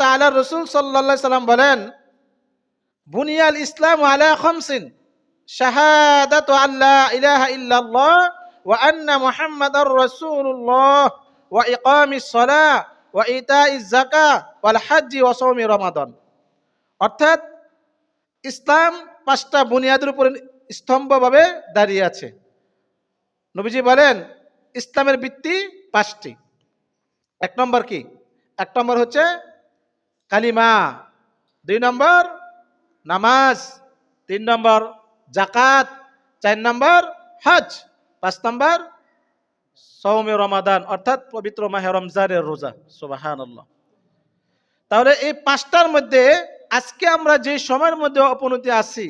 তাআলা রসুল সাল্লাল্লাহু সাল্লাম বলেন, বুনিয়াল ইসলাম আলা খামসিন, শাহাদাতু আল্লা ইলাহা ইল্লাল্লাহ ওয়া আন্না মুহাম্মাদার রাসূলুল্লাহ ওয়া ইকামিস সালাহ ওয়া যাকাত ওয়াল ওয়া সাওমি রমাদান। অর্থাৎ ইসলাম পাঁচটা বুনিয়াদের উপর স্তম্ভভাবে দাঁড়িয়ে আছে। নবীজি বলেন, ইসলামের ভিত্তি পাঁচটি। এক নম্বর কি? এক নম্বর হচ্ছে কালিমা, দুই নম্বর নামাজ, তিন নম্বর জাকাত চার নম্বর হজ, পাঁচ নম্বর সৌমে রমাদান, অর্থাৎ পবিত্র মাহে রমজানের রোজা। সুবাহান তাহলে এই পাঁচটার মধ্যে আজকে আমরা যে সময়ের মধ্যে অপনতি আছি,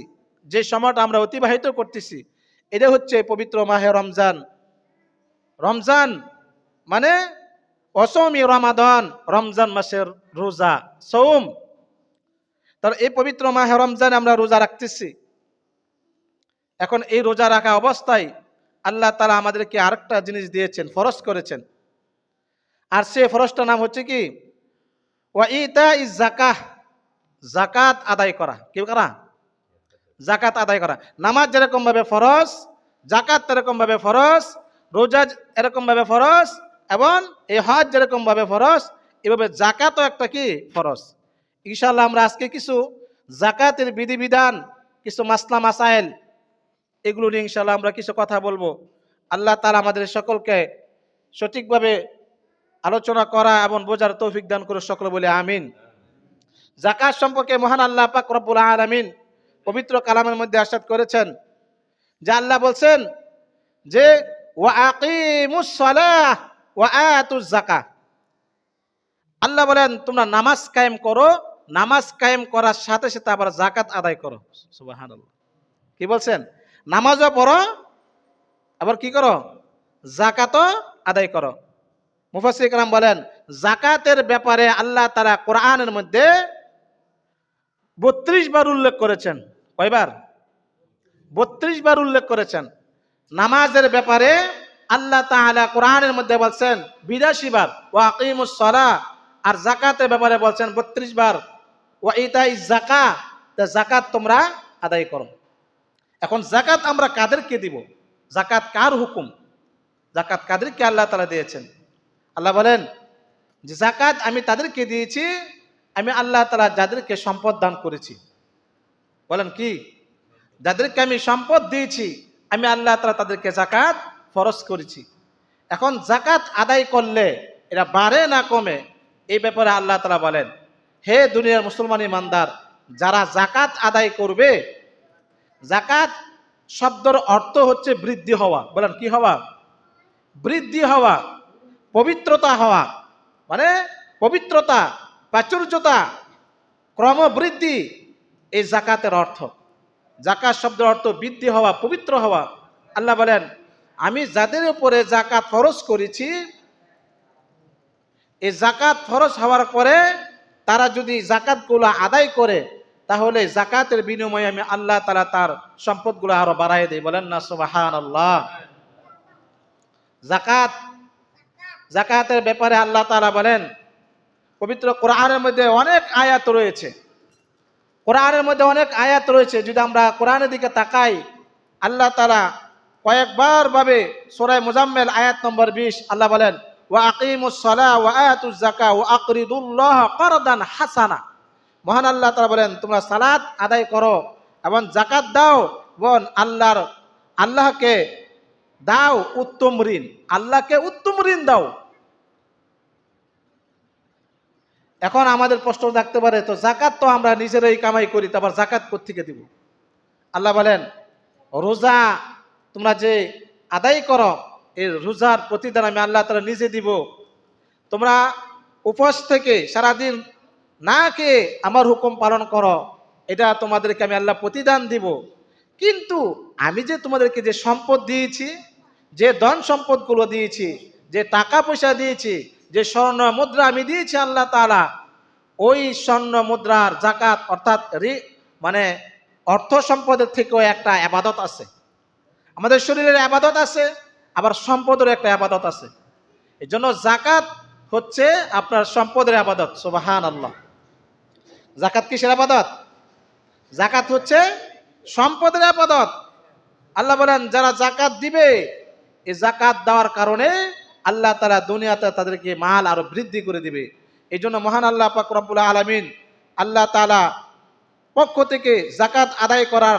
যে সময়টা আমরা অতিবাহিত করতেছি, এটা হচ্ছে পবিত্র মাহে রমজান। রমজান মানে অসৌমি রমাদান, রমজান মাসের রোজা সৌম তার এই পবিত্র মাহে রমজান আমরা রোজা রাখতেছি। এখন এই রোজা রাখা অবস্থায় আল্লাহ তালা আমাদেরকে আরেকটা জিনিস দিয়েছেন, ফরজ করেছেন। আর সে ফরজটার নাম হচ্ছে কি? ওয়া ইজ জাকাহ জাকাত আদায় করা। কি করা? জাকাত আদায় করা। নামাজ যেরকম ভাবে ফরজ জাকাত এরকম ভাবে ফরজ, রোজা এরকম ভাবে ফরজ এবং এই হজ যেরকম ভাবে ফরজ, এভাবে জাকাতও একটা কি? ফরজ। ইনশাল্লাহ আমরা আজকে কিছু জাকাতের বিধিবিধান, কিছু মাসলা মাসাইল, এগুলো নিয়ে ইনশাল্লাহ আমরা কিছু কথা বলব। আল্লাহ তালা আমাদের সকলকে সঠিকভাবে আলোচনা করা এবং বোঝার তৌফিক দান করে সকল বলে আমিন। জাকাত সম্পর্কে মহান আল্লাহ পাক রব্বুল আলামিন পবিত্র কালামের মধ্যে আসাদ করেছেন, যে আল্লাহ বলছেন যে, ওয়া আকিমুস সালাহ ওয়া আতুজ যাকাহ আল্লাহ বলেন, তোমরা নামাজ কায়েম করো, নামাজ কায়েম করার সাথে সাথে আবার জাকাত আদায় করো। সুবহানাল্লাহ। কি বলছেন? নামাজও পড়ো, আবার কি করো? জাকাতও আদায় করো। মুফাসির কালাম বলেন জাকাতের ব্যাপারে আল্লাহ তারা কোরআনের মধ্যে বত্রিশ বার উল্লেখ করেছেন। কয়বার? বত্রিশ বার উল্লেখ করেছেন। নামাজের ব্যাপারে আল্লাহ তাআলা কোরআনের মধ্যে বলছেন বিরাশি বার ওয়া আকিমুস সালাহ, আর জাকাতের ব্যাপারে বলছেন বত্রিশ বার ও ইতাই জাকা জাকাত তোমরা আদায় করো। এখন জাকাত আমরা কাদেরকে দিব? জাকাত কার হুকুম? জাকাত কাদেরকে আল্লাহ তালা দিয়েছেন? আল্লাহ বলেন, যে জাকাত আমি তাদেরকে দিয়েছি, আমি আল্লাহ তালা যাদেরকে সম্পদ দান করেছি। বলেন কি? যাদেরকে আমি সম্পদ দিয়েছি, আমি আল্লাহ তালা তাদেরকে জাকাত ফরজ করেছি। এখন জাকাত আদায় করলে এরা বাড়ে না কমে? এই ব্যাপারে আল্লাহ তালা বলেন, হে দুনিয়ার মুসলমান ইমানদার, যারা জাকাত আদায় করবে জাকাত শব্দর অর্থ হচ্ছে বৃদ্ধি হওয়া। বলেন, কি হওয়া? বৃদ্ধি হওয়া, পবিত্রতা হওয়া মানে পবিত্রতা, প্রাচুর্যতা, ক্রমবৃদ্ধি, এই জাকাতের অর্থ। জাকাত শব্দের অর্থ বৃদ্ধি হওয়া, পবিত্র হওয়া। আল্লাহ বলেন আমি যাদের উপরে জাকাত ফরজ করেছি, এই জাকাত ফরজ হওয়ার পরে তারা যদি জাকাতগুলো আদায় করে, তাহলে জাকাতের বিনিময়ে আমি আল্লাহ তালা তার সম্পদগুলো আরও বাড়াই দিই। বলেন না সুবাহান আল্লাহ জাকাত জাকাতের ব্যাপারে আল্লাহ তালা বলেন, পবিত্র কোরআনের মধ্যে অনেক আয়াত রয়েছে। কোরআনের মধ্যে অনেক আয়াত রয়েছে। যদি আমরা কোরআনের দিকে তাকাই, আল্লাহ তালা কয়েকবার ভাবে সোরাই মুজাম্মেল আয়াত নম্বর বিশ আল্লাহ বলেন, ওয়া আকিমুস সালাহ ওয়া আয়াতুজ যাকা ওয়া আকরিদুল্লাহ করদান হাসানা। মহান আল্লাহ তারা বলেন, তোমরা সালাত আদায় করো এবং জাকাত দাও বোন আল্লাহর, আল্লাহকে দাও উত্তম ঋণ, আল্লাহকে উত্তম ঋণ দাও। এখন আমাদের প্রশ্ন থাকতে পারে, তো জাকাত তো আমরা নিজেরাই কামাই করি, তারপর জাকাত কোথেকে দিব? আল্লাহ বলেন, রোজা তোমরা যে আদায় করো, এই রোজার প্রতিদান আমি আল্লাহ তারা নিজে দিব। তোমরা উপোস থেকে সারাদিন না কে আমার হুকুম পালন করো, এটা তোমাদেরকে আমি আল্লাহ প্রতিদান দিব। কিন্তু আমি যে তোমাদেরকে যে সম্পদ দিয়েছি, যে ধন সম্পদগুলো দিয়েছি, যে টাকা পয়সা দিয়েছি, যে স্বর্ণ মুদ্রা আমি দিয়েছি আল্লাহ তাআলা, ওই স্বর্ণ মুদ্রার জাকাত অর্থাৎ মানে অর্থ সম্পদের থেকেও একটা আবাদত আছে। আমাদের শরীরের আবাদত আছে, আবার সম্পদের একটা আবাদত আছে। এই জন্য জাকাত হচ্ছে আপনার সম্পদের আবাদত সুবাহান আল্লাহ জাকাত কিসের আবাদত? জাকাত হচ্ছে সম্পদের আপাদত আল্লাহ বলেন, যারা জাকাত দিবে এই জাকাত দেওয়ার কারণে আল্লাহ তারা দুনিয়াতে তাদেরকে মাল আরও বৃদ্ধি করে দিবে। এই জন্য মহান আল্লাহ পাক আলমিন আল্লাহ তালা পক্ষ থেকে জাকাত আদায় করার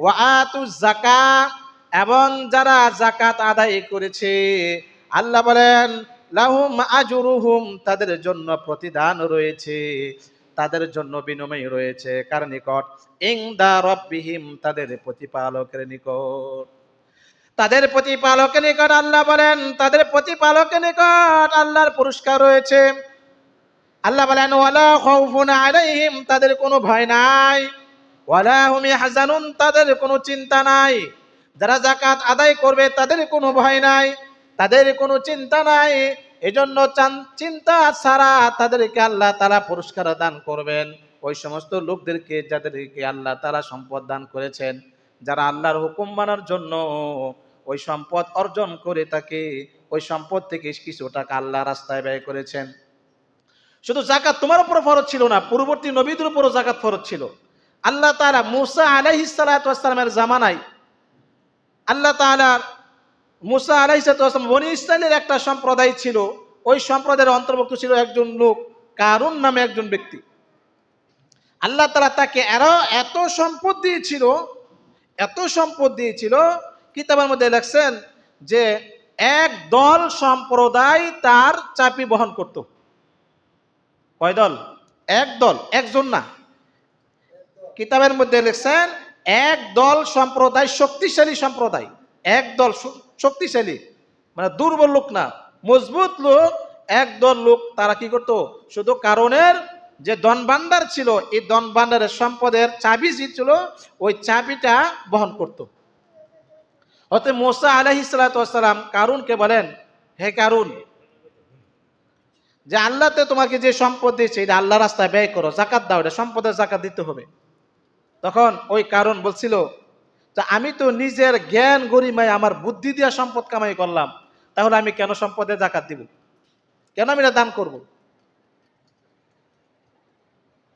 ওয়া আতুজ যাকাত, এবং যারা জাকাত আদায় করেছে, আল্লাহ বলেন, লাহুম আজুরুহুম, তাদের জন্য প্রতিদান রয়েছে, তাদের জন্য বিনিময় রয়েছে, কার নিকট? ইংদা রব্বিহিম, তাদের প্রতিপালকের নিকট। তাদের প্রতিপালকের নিকট আল্লাহ বলেন, তাদের প্রতিপালকের নিকট আল্লাহর পুরস্কার রয়েছে। আল্লাহ বলেন, ওয়ালা খাউফুন আলাইহিম, তাদের কোনো ভয় নাই। তাদের কোনো চিন্তা নাই। যারা জাকাত আদায় করবে, তাদের কোনো ভয় নাই। তাদের কোনো চিন্তা নাই। এজন্য চান- চিন্তা ছাড়া তাদেরকে আল্লাহ তারা পুরস্কার দান করবেন। ওই সমস্ত লোকদেরকে, যাদেরকে আল্লাহ তারা সম্পদ দান করেছেন, যারা আল্লাহর হুকুম মানার জন্য ওই সম্পদ অর্জন করে তাকে, ওই সম্পদ থেকে কিছু টাকা আল্লাহ রাস্তায় ব্যয় করেছেন। শুধু জাকাত তোমার উপর ফরজ ছিল না, পূর্ববর্তী নবীদের উপরও জাকাত ফরজ ছিল। আল্লাহ তাআলা মুসা আলাইহিসসালামের জামানায় আল্লাহ তাআলার মুসা আলাইহিসসালাম বনি ইসরায়েলের একটা সম্প্রদায় ছিল। ওই সম্প্রদায়ের অন্তর্ভুক্ত ছিল একজন লোক, কারুন নামে একজন ব্যক্তি। আল্লাহ তাআলা তাকে আরও এত সম্পদ দিয়েছিল, এত সম্পদ দিয়েছিল, কিতাবের মধ্যে লেখছেন যে এক দল সম্প্রদায় তার চাপি বহন করত। কয় দল? এক দল, একজন না। কিতাবের মধ্যে লিখছেন, এক দল সম্প্রদায় শক্তিশালী সম্প্রদায়। এক দল শক্তিশালী মানে দুর্বল লোক না, মজবুত লোক, এক দল লোক, তারা কি করতো? শুধু কারণের যে দনবান্ডার ছিল, এই দনবান্ডারের সম্পদের চাবি যে ছিল, ওই চাবিটা বহন করত। অতএব মোসা আলহি সালাম কারুনকে বলেন, হে কারুন, যে আল্লাহতে তোমাকে যে সম্পদ দিয়েছে, এটা আল্লাহ রাস্তায় ব্যয় করো জাকাত দাও, এটা সম্পদের জাকাত দিতে হবে। তখন ওই কারণ বলছিল যে আমি তো নিজের জ্ঞান গরিমায় আমার বুদ্ধি দিয়া সম্পদ কামাই করলাম, তাহলে আমি কেন সম্পদে জাকাত দিব? কেন আমি এটা দান করব?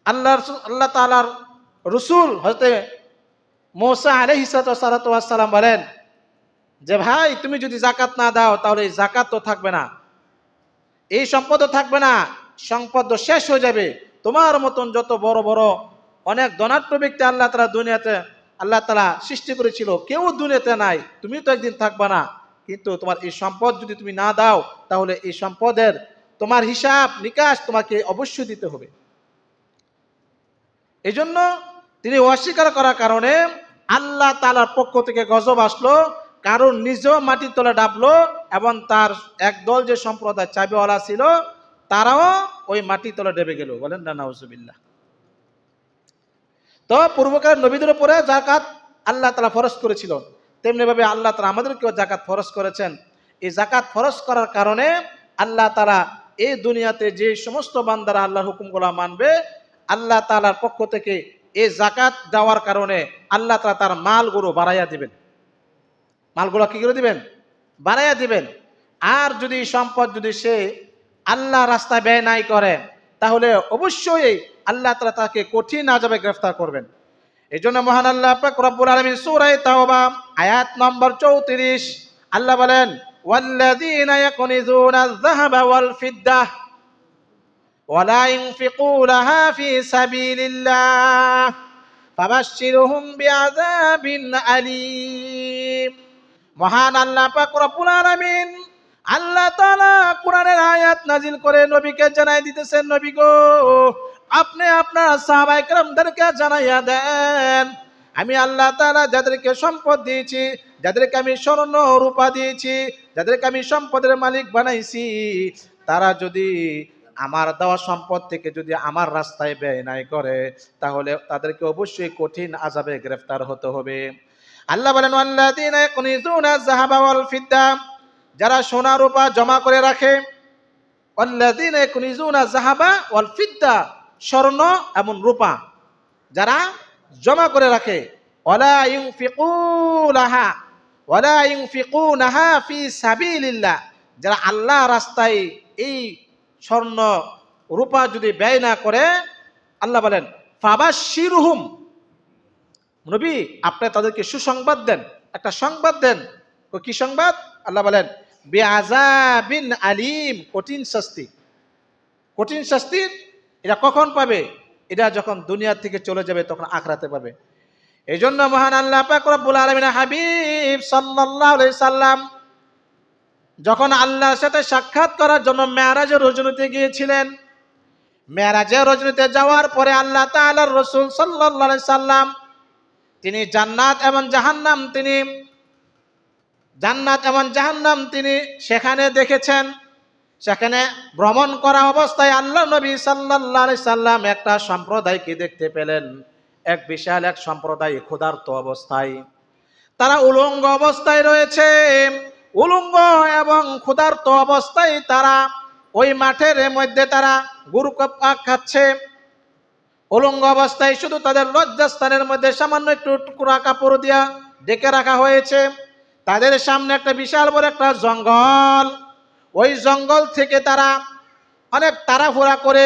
আল্লাহ আল্লাহ তালার রসুল হতে মোসা আলহ সালাম বলেন যে, ভাই, তুমি যদি জাকাত না দাও, তাহলে এই জাকাত তো থাকবে না। এই সম্পদও থাকবে না, সম্পদ তো শেষ হয়ে যাবে। তোমার মতন যত বড় বড় অনেক ধনাঢ্য ব্যক্তি আল্লাহ তালা দুনিয়াতে, আল্লাহ তালা সৃষ্টি করেছিল। কেউ দুনিয়াতে নাই। তুমি তো একদিন থাকবা না। কিন্তু তোমার এই সম্পদ যদি তুমি না দাও, তাহলে এই সম্পদের তোমার হিসাব নিকাশ তোমাকে অবশ্যই দিতে হবে। এই জন্য তিনি অস্বীকার করার কারণে আল্লাহ তালার পক্ষ থেকে গজব আসলো, কারণ নিজেও মাটির তলে ডাবলো এবং তার একদল যে সম্প্রদায় চাবিওয়ালা ছিল, তারাও ওই মাটির তলে ডেবে গেল। বলেন না, নাউজুবিল্লাহ। তো পূর্বকার নবীদের উপরে জাকাত আল্লাহ তালা ফরজ করেছিল। তেমনিভাবে আল্লাহ তালা আমাদেরকেও জাকাত ফরজ করেছেন। এই জাকাত ফরজ করার কারণে আল্লাহ তালা এই দুনিয়াতে যে সমস্ত বান্দারা আল্লাহর হুকুমগুলো মানবে, আল্লাহ তালার পক্ষ থেকে এই জাকাত দেওয়ার কারণে আল্লাহ তালা তার মালগুলো বাড়াইয়া দিবেন। মালগুলো কি করে দিবেন? বাড়াইয়া দিবেন। আর যদি সম্পদ যদি সে আল্লাহ রাস্তায় ব্যয় নাই করে, তাহলে অবশ্যই আল্লাহ তালা তাকে কঠিন আজাবে গ্রেফতার করবেন। এই জন্য মহান আল্লাহ রব্বুল আলামিন সূরা তাওবা, আয়াত নম্বর 34 আল্লাহ বলেন বিআযাবিন আলীম। মহান আল্লাহ কোরআনের আয়াত নাজিল করে নবীকে জানাই দিতেছেন, নবী গো আপনি আপনার সাহাবাইকরামদেরকে জানাইয়া দেন। আমি আল্লাহ তারা যাদেরকে সম্পদ দিয়েছি, যাদেরকে আমি স্বর্ণ রূপা দিয়েছি, যাদেরকে আমি সম্পদের মালিক বানাইছি, তারা যদি আমার দেওয়া সম্পদ থেকে যদি আমার রাস্তায় ব্যয় নাই করে, তাহলে তাদেরকে অবশ্যই কঠিন আজাবে গ্রেফতার হতে হবে। আল্লাহ বলেন আল্লাহ যারা সোনা রূপা জমা করে রাখে জাহাবা ওয়াল ফিদ্দা স্বর্ণ এবং রূপা, যারা জমা করে রাখে। ফি সাবিলিল্লাহ, যারা আল্লাহ রাস্তায় এই স্বর্ণ, রূপা যদি ব্যয় না করে, আল্লাহ বলেন ফাবাশিরহুম নবী, আপনি তাদেরকে সুসংবাদ দেন। একটা সংবাদ দেন। কি সংবাদ? আল্লাহ বলেন, বিআযাবিন আলিম, কঠিন শাস্তি। কঠিন শাস্তি এটা কখন পাবে? এটা যখন দুনিয়া থেকে চলে যাবে, তখন আখরাতে পাবে। এই জন্য মহান আল্লাহ পাক রব্বুল হাবিব সাল্লাম যখন আল্লাহর সাথে সাক্ষাৎ করার জন্য মেয়ারাজের রজনীতে গিয়েছিলেন, মেয়ারাজের রজনীতে যাওয়ার পরে আল্লাহ তাআলার রসুল আলাইহি সাল্লাম, তিনি জান্নাত এবং জাহান্নাম তিনি, জান্নাত এবং জাহান্নাম তিনি সেখানে দেখেছেন। সেখানে ভ্রমণ করা অবস্থায় আল্লাহ নবী আলাইহি সাল্লাম একটা সম্প্রদায়কে দেখতে পেলেন। এক বিশাল এক সম্প্রদায় ক্ষুধার্ত অবস্থায়। তারা উলঙ্গ অবস্থায় রয়েছে। উলঙ্গ এবং ক্ষুধার্ত অবস্থায় তারা ওই মাঠের মধ্যে তারা গুরু পাক খাচ্ছে। উলঙ্গ অবস্থায় শুধু তাদের লজ্জাস্থানের মধ্যে সামান্য একটু টুকরা কাপড় দিয়া ডেকে রাখা হয়েছে। তাদের সামনে একটা বিশাল বড় একটা জঙ্গল। ওই জঙ্গল থেকে তারা অনেক তাড়াহুড়া করে,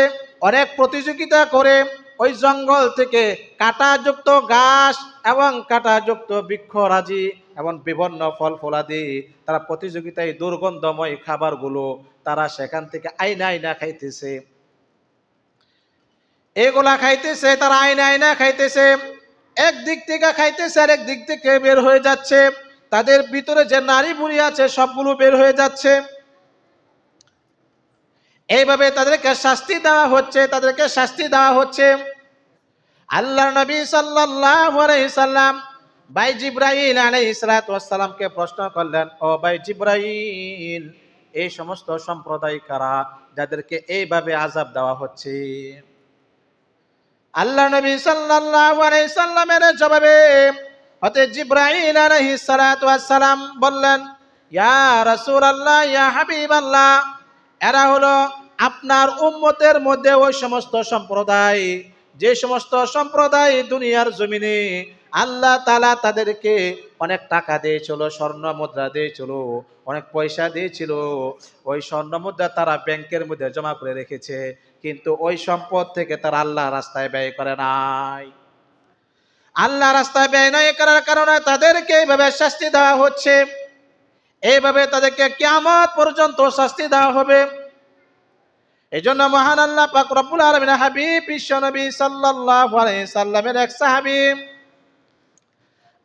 অনেক প্রতিযোগিতা করে ওই জঙ্গল থেকে কাঁটাযুক্ত ঘাস এবং কাঁটাযুক্ত বৃক্ষরাজি এবং বিভিন্ন ফল ফলাদি তারা প্রতিযোগিতায় দুর্গন্ধময় খাবারগুলো তারা সেখান থেকে আইনা আইনা খাইতেছে। এগুলা খাইতেছে, তারা আইনা আইনা খাইতেছে। এক দিক থেকে খাইতেছে আর এক দিক থেকে বের হয়ে যাচ্ছে। তাদের ভিতরে যে নারী বুড়ি আছে, সবগুলো বের হয়ে যাচ্ছে। এইভাবে তাদেরকে শাস্তি দেওয়া হচ্ছে, তাদেরকে শাস্তি দেওয়া হচ্ছে। আল্লাহ নবী সাল্লাম ভাই জিব্রাইল আলাইহিস সালাতু ওয়াসসালামকে প্রশ্ন করলেন, ও ভাই জিব্রাইল, এই সমস্ত সম্প্রদায় কারা যাদেরকে এইভাবে আযাব দেওয়া হচ্ছে? আল্লাহ নবী সাল্লাল্লাহু সাল্লামের জবাবে হতে জিব্রাইল আলাইহিস ওয়াসসালাম বললেন, ইয়া রাসূলুল্লাহ, ইয়া হাবিবাল্লাহ এরা হলো আপনার উম্মতের মধ্যে ওই সমস্ত সম্প্রদায়। যে সমস্ত সম্প্রদায় দুনিয়ার জমিনে আল্লাহ তালা তাদেরকে অনেক টাকা দিয়েছিল, স্বর্ণ মুদ্রা দিয়েছিল, অনেক পয়সা দিয়েছিল। ওই স্বর্ণ মুদ্রা তারা ব্যাংকের মধ্যে জমা করে রেখেছে, কিন্তু ওই সম্পদ থেকে তারা আল্লাহ রাস্তায় ব্যয় করে নাই। আল্লাহ রাস্তায় ব্যয় নয় করার কারণে তাদেরকে এইভাবে শাস্তি দেওয়া হচ্ছে। এইভাবে তাদেরকে কিয়ামত পর্যন্ত শাস্তি দেওয়া হবে। এই জন্য মহান আল্লাহ পাক রব্বুল আলামিন হাবিব, বিশ্ব নবী সাল্লাল্লাহু আলাইহি সাল্লামের এক সাহাবী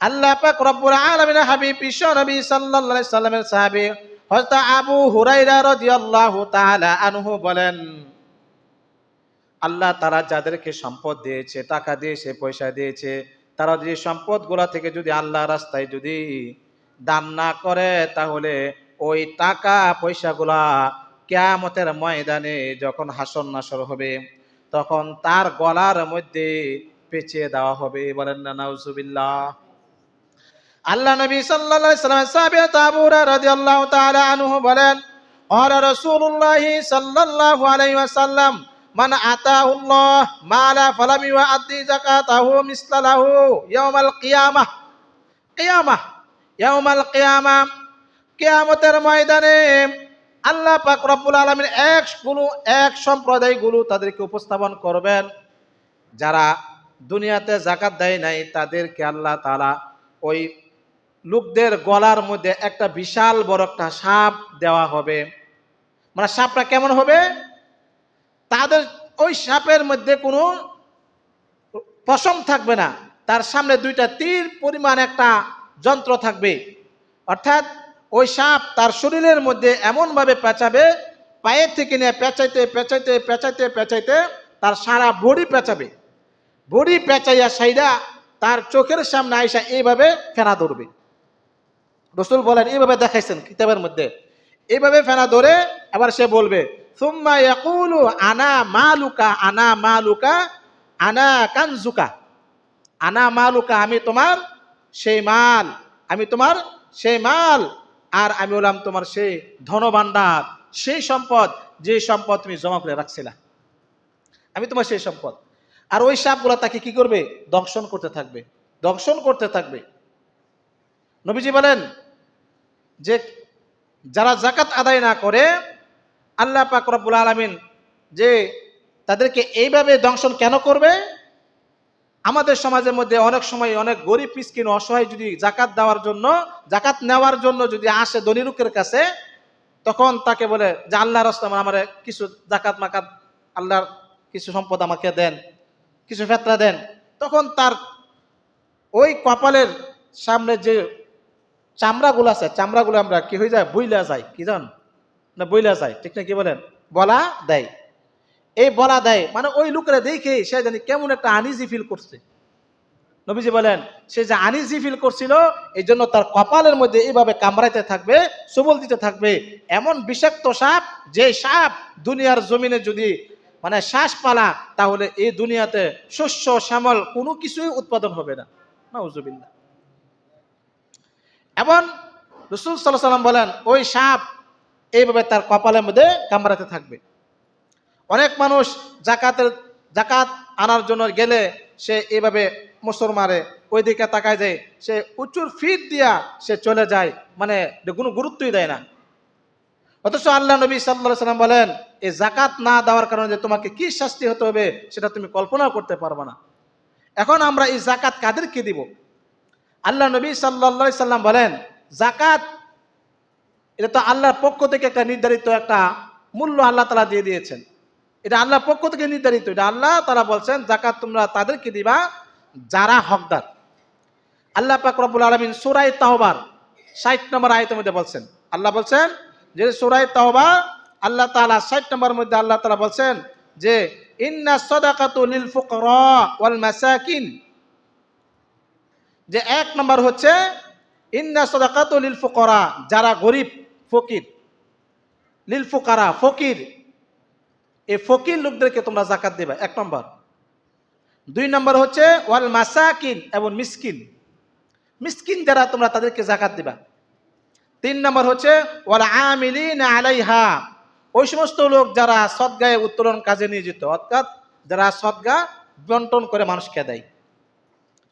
আল্লাহ পাক রব্বুল আলামিন হাবিব, বিশ্ব নবী সাল্লাল্লাহু আলাইহি সাল্লামের সাহাবী হযরত আবু হুরায়রা রাদিয়াল্লাহু তাআলা আনহু বলেন, আল্লাহ তারা যাদেরকে সম্পদ দিয়েছে, টাকা দিয়েছে, পয়সা দিয়েছে, তারা যদি সম্পদগুলা থেকে যদি আল্লাহ রাস্তায় যদি দান না করে তাহলে ওই টাকা পয়সাগুলা কেয়ামতের ময়দানে যখন হাসন নাসর হবে, তখন তার গলার মধ্যে পেঁচিয়ে দেওয়া হবে। বলেন না, নাউজুবিল্লাহ। আল্লাহ নবী সাল্লাল্লাহু আলাইহি সাহাবী তাবুরা রাদিয়াল্লাহু তাআলা আনহু বলেন আর রাসূলুল্লাহ সাল্লাল্লাহু আলাইহি ওয়াসাল্লাম, মান আতাহুল্লাহ মালা ফালাম ইউআদ্দি যাকাতাহু মিসলাহু ইয়াউমাল কিয়ামাহ কিয়ামাহ ইয়াউমাল কিয়ামাহ কিয়ামতের ময়দানে আল্লাহ পাক রব্বুল আলামিন একগুলো, এক সম্প্রদায়গুলো তাদেরকে উপস্থাপন করবেন। যারা দুনিয়াতে জাকাত দেয় নাই, তাদেরকে আল্লাহ তাআলা ওই লোকদের গলার মধ্যে একটা বিশাল বড় একটা সাপ দেওয়া হবে। মানে সাপটা কেমন হবে? তাদের ওই সাপের মধ্যে কোনো পশম থাকবে না। তার সামনে দুইটা তীর পরিমাণ একটা যন্ত্র থাকবে। অর্থাৎ ওই সাপ তার শরীরের মধ্যে এমনভাবে পেঁচাবে, পায়ের থেকে নিয়ে পেঁচাইতে পেঁচাইতে পেঁচাইতে পেঁচাইতে তার সারা বডি পেঁচাবে। বডি পেঁচাইয়া সাইডা তার চোখের সামনে আইসা এইভাবে ফেনা ধরবে। রসুল বলেন, এইভাবে দেখাইছেন কিতাবের মধ্যে। এইভাবে ফেনা ধরে আবার সে বলবে, সুম্মা ইয়াকুলু আনা মালুকা আনা মালুকা, আনা কানজুকা। আনা মালুকা আমি তোমার সেই মাল, আমি তোমার সেই মাল, আর আমি হলাম তোমার সেই ধনভাণ্ডার, সেই সম্পদ, যে সম্পদ তুমি জমা করে রাখছিলা। আমি তোমার সেই সম্পদ। আর ওই সাপগুলা তাকে কি করবে? দংশন করতে থাকবে। দংশন করতে থাকবে। নবীজি বলেন যে যারা জাকাত আদায় না করে, আল্লাহ পাক রব্বুল আলমিন যে তাদেরকে এইভাবে দংশন কেন করবে? আমাদের সমাজের মধ্যে অনেক সময় অনেক গরিব, মিসকিন, অসহায় যদি জাকাত দেওয়ার জন্য, জাকাত নেওয়ার জন্য যদি আসে ধনী লোকের কাছে, তখন তাকে বলে যে আল্লাহ রাস্তা আমার কিছু জাকাত মাকাত, আল্লাহর কিছু সম্পদ আমাকে দেন, কিছু ফেতরা দেন। তখন তার ওই কপালের সামনে যে চামড়াগুলো আছে, চামড়াগুলো আমরা কি হয়ে যায়? বইলা যায়, কি জান? না বইলা যায়, ঠিক না কি বলেন? বলা দেয়। এই বলা দেয় মানে ওই লোকেরা দেখে সে জানি কেমন একটা আনিজি ফিল করছে। নবীজি বলেন, সে যে আনিজি ফিল করছিল, এই জন্য তার কপালের মধ্যে এইভাবে কামড়াইতে থাকবে, সবল দিতে থাকবে। এমন বিষাক্ত সাপ, যে সাপ দুনিয়ার জমিনে যদি মানে শ্বাস পালা, তাহলে এই দুনিয়াতে শস্য, শ্যামল কোনো কিছুই উৎপাদন হবে না। নাউজুবিল্লাহ। এমন রসুল সাল্লাহ সাল্লাম বলেন, ওই সাপ এইভাবে তার কপালের মধ্যে কামড়াতে থাকবে। অনেক মানুষ জাকাতের, জাকাত আনার জন্য গেলে সে এভাবে মোসর মারে ওই দিকে তাকায় যায় সে উঁচুর ফিট দিয়া সে চলে যায় মানে কোনো গুরুত্বই দেয় না। অথচ আল্লাহ নবী সাল্লাহ সাল্লাম বলেন এই জাকাত না দেওয়ার কারণে যে তোমাকে কি শাস্তি হতে হবে, সেটা তুমি কল্পনাও করতে পারবে না। এখন আমরা এই জাকাত কাদেরকে দিব? আল্লাহ নবী সাল্লা সাল্লাম বলেন, জাকাত, এটা তো আল্লাহর পক্ষ থেকে একটা নির্ধারিত একটা মূল্য আল্লাহ তালা দিয়ে দিয়েছেন। এটা আল্লাহ পক্ষ থেকে নির্ধারিত। এটা আল্লাহ তারা বলছেন জাকাত তোমরা তাদেরকে দিবা যারা হকদার। আল্লাহ পাক রব্বুল আলমিন সুরাই তাহবার ষাট নম্বর আয়তের মধ্যে বলছেন, আল্লাহ বলছেন যে সুরাই তাহবা আল্লাহ তালা ষাট নম্বর মধ্যে আল্লাহ তালা বলছেন যে, ইন্না সদাকাতু লিল ফুকরা ওয়াল মাসাকিন। যে এক নম্বর হচ্ছে, ইন্না সদাকাতু লিল ফুকরা, যারা গরিব, ফকির। লিল ফুকারা, ফকির। এই ফকির লোকদেরকে তোমরা জাকাত দেবে। এক নম্বর। দুই নম্বর হচ্ছে, ওয়াল মাসাকিন এবং মিসকিন। মিসকিন যারা, তোমরা তাদেরকে জাকাত দিবা। তিন নম্বর হচ্ছে, ওয়াল আমিলিন আলাইহা। ওই সমস্ত লোক যারা সদ্গায়ে উত্তোলন কাজে নিয়োজিত, অর্থাৎ যারা সদ্গা বন্টন করে মানুষকে দেয়।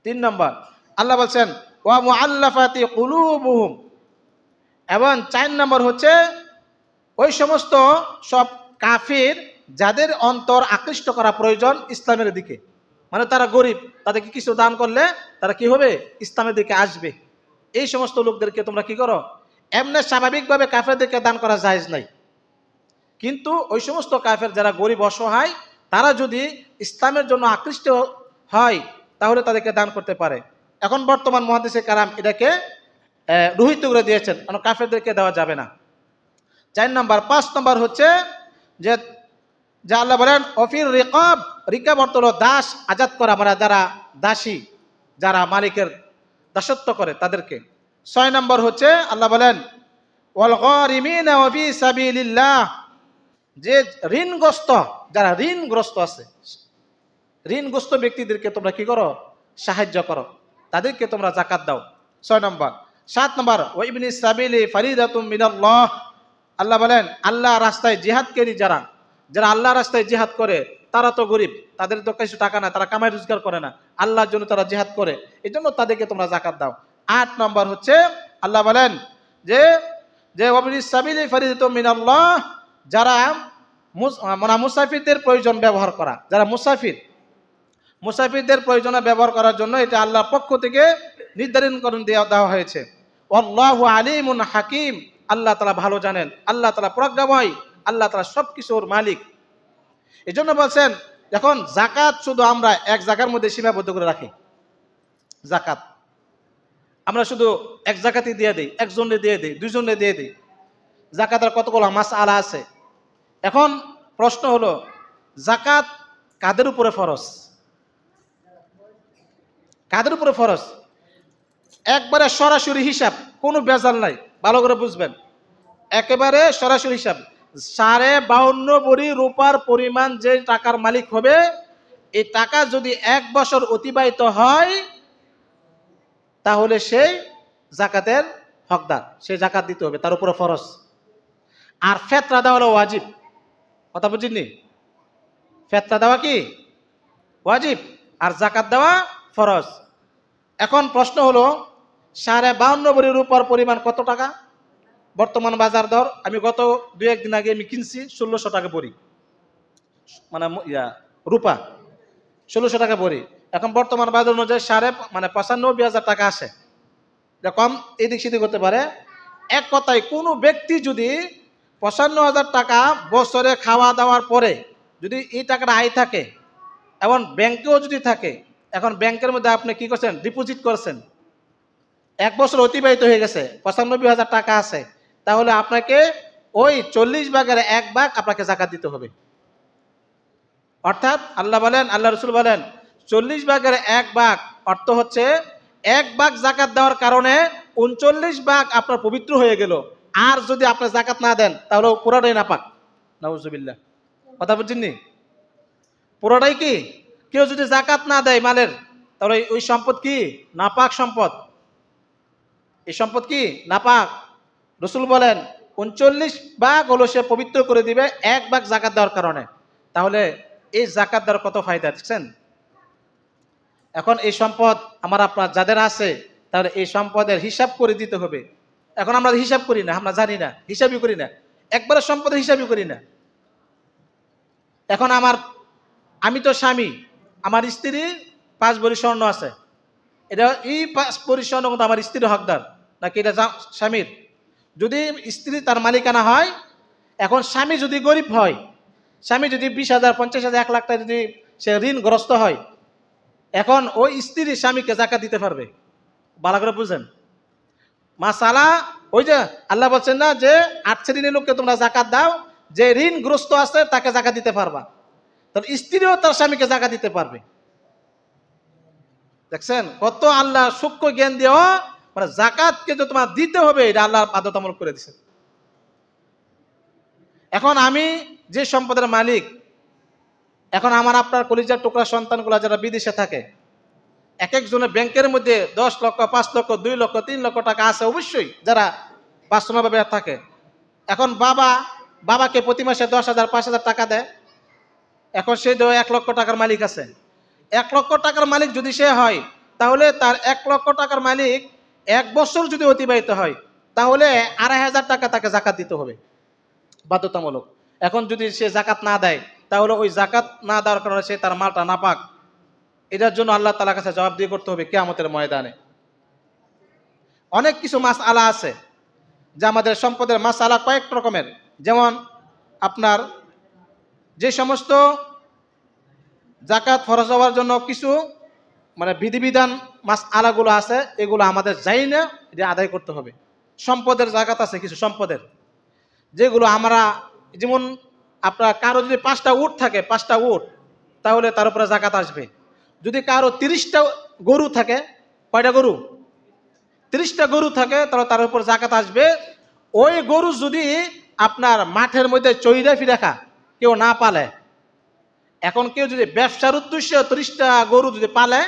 তিন নম্বর, আল্লাহ বলছেন, ওয়া মুআল্লাফাতি কুলুবুহুম। এবং চার নম্বর হচ্ছে, ওই সমস্ত সব কাফির যাদের অন্তর আকৃষ্ট করা প্রয়োজন ইসলামের দিকে। মানে তারা গরিব, তাদেরকে কিছু দান করলে তারা কি হবে? ইসলামের দিকে আসবে। এই সমস্ত লোকদেরকে তোমরা কি করো? এমনি স্বাভাবিকভাবে কাফেরদেরকে দান করা জায়েজ নাই। কিন্তু ওই সমস্ত কাফের যারা গরিব, অসহায়, তারা যদি ইসলামের জন্য আকৃষ্ট হয়, তাহলে তাদেরকে দান করতে পারে। এখন বর্তমান মহাদেশে কারাম এটাকে রোহিত করে দিয়েছেন। কারণ কাফেরদেরকে দেওয়া যাবে না। চার নম্বর, পাঁচ নম্বর হচ্ছে যে যা আল্লাহ বলেন, অফির রেকব, রিকাব অর্থ হলো দাস আজাদ করা মানে যারা দাসী, যারা মালিকের দাসত্ব করে তাদেরকে। ছয় নম্বর হচ্ছে, আল্লাহ বলেন যে ঋণগ্রস্ত, যারা ঋণগ্রস্ত আছে, ঋণগ্রস্ত ব্যক্তিদেরকে তোমরা কি করো? সাহায্য করো। তাদেরকে তোমরা জাকাত দাও। ছয় নম্বর। সাত নম্বর ওইবিন সাবিলি ফারিদাতুম আল্লাহ বলেন, আল্লাহ রাস্তায় জিহাদকারী যারা যারা আল্লাহ রাস্তায় জিহাদ করে, তারা তো গরিব, তাদের তো কিছু টাকা না তারা কামাই রোজগার করে না। আল্লাহর জন্য তারা জিহাদ করে এই জন্য তাদেরকে তোমরা জাকাত দাও। আট নম্বর হচ্ছে, আল্লাহ বলেন যে যে মিনাল্লাহ, যারা মানে মুসাফিরদের প্রয়োজন ব্যবহার করা, যারা মুসাফির, মুসাফিরদের প্রয়োজনে ব্যবহার করার জন্য এটা আল্লাহর পক্ষ থেকে নির্ধারণকরণ দেওয়া দেওয়া হয়েছে। অল্লাহ আলিমুন হাকিম, আল্লাহ তালা ভালো জানেন, আল্লাহ তালা প্রজ্ঞাময়। আল্লাহ তারা সব কিছুর মালিক। এই জন্য বলছেন এখন জাকাত শুধু আমরা এক জায়গার মধ্যে সীমাবদ্ধ করে রাখি জাকাত আমরা শুধু এক জাকাতই দিয়ে দিই একজনে দিয়ে দিই দুইজনে দিয়ে দিই। জাকাতের কতগুলো মাস আলা আছে। এখন প্রশ্ন হলো জাকাত কাদের উপরে ফরজ? কাদের উপরে ফরজ? একবারে সরাসরি হিসাব, কোনো বেজাল নাই, ভালো করে বুঝবেন। একেবারে সরাসরি হিসাব। সাড়ে বাউন্ন বড়ি রূপার পরিমাণ যে টাকার মালিক হবে, এই টাকা যদি এক বছর অতিবাহিত হয়, তাহলে সেই জাকাতের হকদার, সে জাকাত দিতে হবে, তার উপরে ফরজ। আর ফেতরা দেওয়া হলো ওয়াজিব। কথা বুঝিনি ফেতরা দেওয়া কি? ওয়াজিব। আর জাকাত দেওয়া ফরজ। এখন প্রশ্ন হলো, সাড়ে বাউন্ন বড়ির উপর পরিমাণ কত টাকা? বর্তমান বাজার দর, আমি গত দু একদিন আগে আমি কিনছি ষোলোশো টাকা বড়ি। মানে ইয়া, রূপা, ষোলোশো টাকা বড়ি। এখন বর্তমান বাজার অনুযায়ী সাড়ে মানে পঁচানব্বই হাজার টাকা আসে। এটা কম, এদিক সেদিক হতে পারে। এক কথায়, কোনো ব্যক্তি যদি পঁচান্ন হাজার টাকা বছরে খাওয়া দাওয়ার পরে যদি এই টাকাটা আয় থাকে, এবং ব্যাংকেও যদি থাকে, এখন ব্যাংকের মধ্যে আপনি কি করছেন? ডিপোজিট করছেন। এক বছর অতিবাহিত হয়ে গেছে, পঁচানব্বই হাজার টাকা আছে। তাহলে আপনাকে ওই চল্লিশ ভাগের এক ভাগ আপনাকে জাকাত দিতে হবে। অর্থাৎ আল্লাহ বলেন, আল্লাহ রসুল বলেন, চল্লিশ ভাগের এক ভাগ অর্থ হচ্ছে এক ভাগ জাকাত দেওয়ার কারণে উনচল্লিশ ভাগ আপনার পবিত্র হয়ে গেল। আর যদি আপনি জাকাত না দেন, তাহলে পুরোটাই নাপাক। নাউজুবিল্লাহ। কথা বুঝছেননি পুরোটাই কি? কেউ যদি জাকাত না দেয় মালের, তাহলে ওই সম্পদ কি? নাপাক সম্পদ। এই সম্পদ কি? নাপাক। রসুল বলেন, উনচল্লিশ ভাগ হলো সে পবিত্র করে দিবে, এক ভাগ জাকাত দেওয়ার কারণে। তাহলে এই জাকাত দেওয়ার কত ফায়দা দেখছেন? এখন এই সম্পদ আমার আপনার যাদের আছে তাহলে এই সম্পদের হিসাব করে দিতে হবে। এখন আমরা হিসাব করি না, আমরা জানি না, হিসাবই করি না। একবারে সম্পদের হিসাবই করি না। এখন আমার, আমি তো স্বামী, আমার স্ত্রী পাঁচ ভরি স্বর্ণ আছে। এটা এই পাঁচ ভরি স্বর্ণ কিন্তু আমার স্ত্রীর হকদার, নাকি এটা স্বামীর? যদি স্ত্রী তার মালিকানা হয়, এখন স্বামী যদি গরিব হয়, স্বামী যদি বিশ হাজার, পঞ্চাশ হাজার, এক লাখ টাকা যদি সে ঋণগ্রস্ত হয়, এখন ওই স্ত্রী স্বামীকে জাকাত দিতে পারবে। ভালো করে বুঝেন মাসালা, ওই যে আল্লাহ বলছেন না যে, আট শ্রেণির লোককে তোমরা জাকাত দাও, যে ঋণগ্রস্ত আছে তাকে জাকাত দিতে পারবা। তাহলে স্ত্রীও তার স্বামীকে জাকাত দিতে পারবে। দেখছেন? কত আল্লাহ সূক্ষ্ম জ্ঞান দেওয়া মানে জাকাতকে যে তোমার দিতে হবে, এটা আল্লাহ বাধ্যতামূলক করে দিছে এখন আমি যে সম্পদের মালিক, এখন আমার আপনার কলিজার টুকরা সন্তানগুলো যারা বিদেশে থাকে এক একজনের ব্যাংকের মধ্যে দশ লক্ষ, পাঁচ লক্ষ, দুই লক্ষ, তিন লক্ষ টাকা আছে অবশ্যই, যারা বাস্তবভাবে থাকে। এখন বাবা, বাবাকে প্রতি মাসে দশ হাজার, পাঁচ হাজার টাকা দেয়। এখন সে দেয় এক লক্ষ টাকার মালিক আছে। এক লক্ষ টাকার মালিক যদি সে হয়, তাহলে তার এক লক্ষ টাকার মালিক এক বছর যদি অতিবাহিত হয়, তাহলে আড়াই হাজার টাকা তাকে জাকাত দিতে হবে। বাধ্যতামূলক। এখন যদি সে জাকাত না দেয়, তাহলে ওই জাকাত না দেওয়ার কারণে সে তার মালটা না পাক এটার জন্য আল্লাহ তালার কাছে জবাব দিয়ে করতে হবে কেয়ামতের ময়দানে। অনেক কিছু মাস আলা আছে, যে আমাদের সম্পদের মাস আলা কয়েক রকমের। যেমন আপনার যে সমস্ত জাকাত ফরজ হওয়ার জন্য কিছু মানে বিধিবিধান মাস আলাগুলো আছে, এগুলো আমাদের যাই না এটা আদায় করতে হবে। সম্পদের জাকাত আছে, কিছু সম্পদের। যেগুলো আমরা, যেমন আপনার কারও যদি পাঁচটা উট থাকে, পাঁচটা উট, তাহলে তার উপরে জাকাত আসবে। যদি কারও তিরিশটা গরু থাকে, কয়টা গরু? তিরিশটা গরু থাকে, তাহলে তার উপর জাকাত আসবে। ওই গরু যদি আপনার মাঠের মধ্যে চৈরা ফিরাখা কেউ না পালে। এখন কেউ যদি ব্যবসার উদ্দেশ্যে ত্রিশটা গরু যদি পালে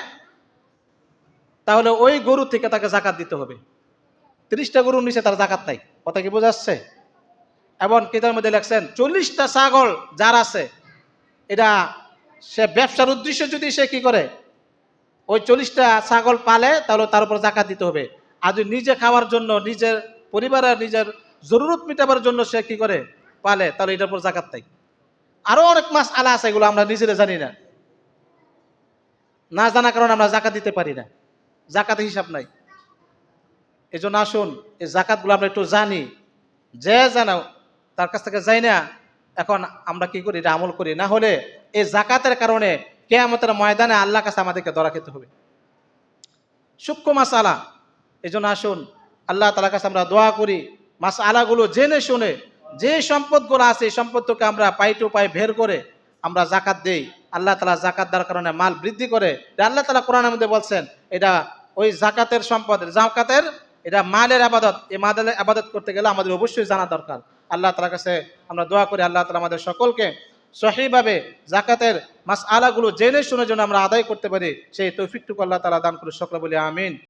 তাহলে ওই গরু থেকে তাকে জাকাত দিতে হবে। তিরিশটা গরুর নিচে তার জাকাত নাই। কথা কি বোঝাচ্ছে? এবং কেতার মধ্যে লেখছেন, চল্লিশটা ছাগল যার আছে, এটা সে ব্যবসার উদ্দেশ্যে যদি সে কি করে, ওই চল্লিশটা ছাগল পালে তাহলে তার উপর জাকাত দিতে হবে। আর যদি নিজে খাওয়ার জন্য, নিজের পরিবারের নিজের জরুরত মেটাবার জন্য সে কি করে, পালে, তাহলে এটার উপর জাকাত নাই। আরও অনেক মাস আলা আছে এগুলো আমরা নিজেরা জানি না। না জানা কারণে আমরা জাকাত দিতে পারি না। জাকাত হিসাব নাই। এই জন্য আসুন, এই জাকাতগুলো আমরা একটু জানি। যে জানাও, তার কাছ থেকে যাই না, এখন আমরা কি করি, এটা আমল করি। না হলে এই জাকাতের কারণে কেয়ামতের ময়দানে আল্লাহ কাছে আমাদেরকে ধরা খেতে হবে। সূক্ষ্ম মাস আলা এই জন্য আসুন, আল্লাহ তালার কাছে আমরা দোয়া করি। মাস আলাগুলো জেনে শুনে যে সম্পদগুলো আছে সম্পদকে আমরা পাই টু পাই বের করে আমরা জাকাত দেই। আল্লাহ তালা জাকাত দেওয়ার কারণে মাল বৃদ্ধি করে আল্লাহ তালা কোরআনের মধ্যে বলছেন, এটা ওই জাকাতের সম্পদ জাকাতের এটা মালের আবাদত, এই মালের আবাদত করতে গেলে আমাদের অবশ্যই জানা দরকার। আল্লাহ তালার কাছে আমরা দোয়া করি, আল্লাহ তালা আমাদের সকলকে সহিভাবে জাকাতের মাস আলাগুলো জেনে শুনে যেন আমরা আদায় করতে পারি, সেই তৌফিকটুকু আল্লাহ তালা দান করে সকলে বলি, আমিন।